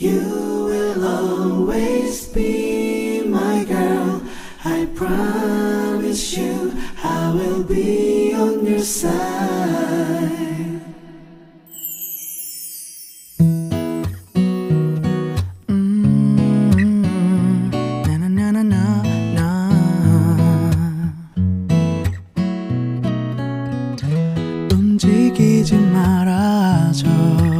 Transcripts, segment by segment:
You will always be my girl. I promise you I will be on your side. 음, 움직이지 말아줘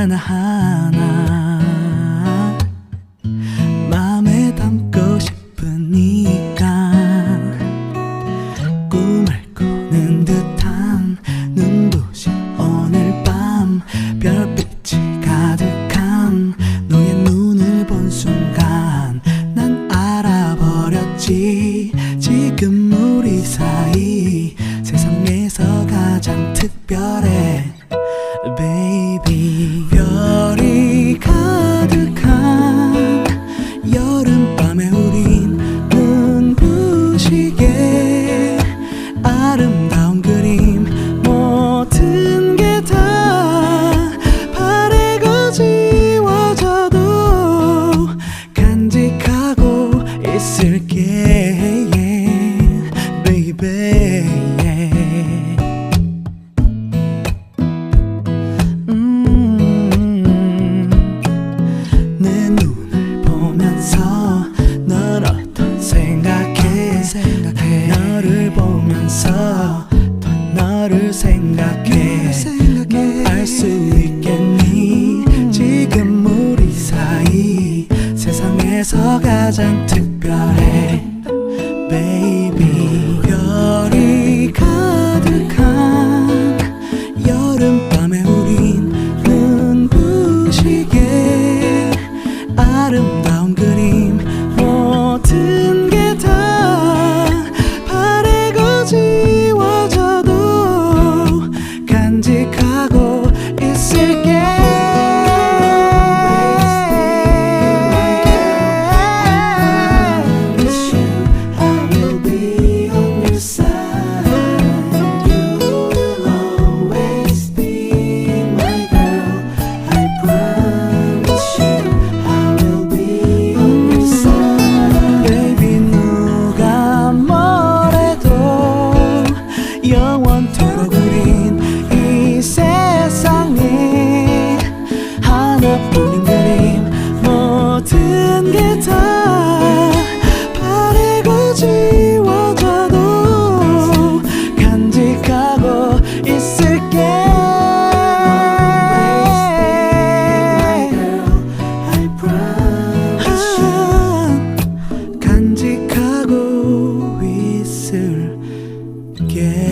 하나하나 맘에 담고 싶으니까 꿈을 꾸는 듯한 눈부신 오늘 밤 별빛이 가득한 너의 눈을 본 순간 난 알아버렸지. 지금 우리 사이 세상에서 가장 특별해 baby 밤에 우린 눈부시게 아름다운 그림 모든 게 다 바래가 지워져도 간직하고 있을게. Baby. 생각해. 너를 보면서 더 너를 생각해, 생각해. 알수 있겠니? 지금 우리 사이 세상에서 가장 특별해. again.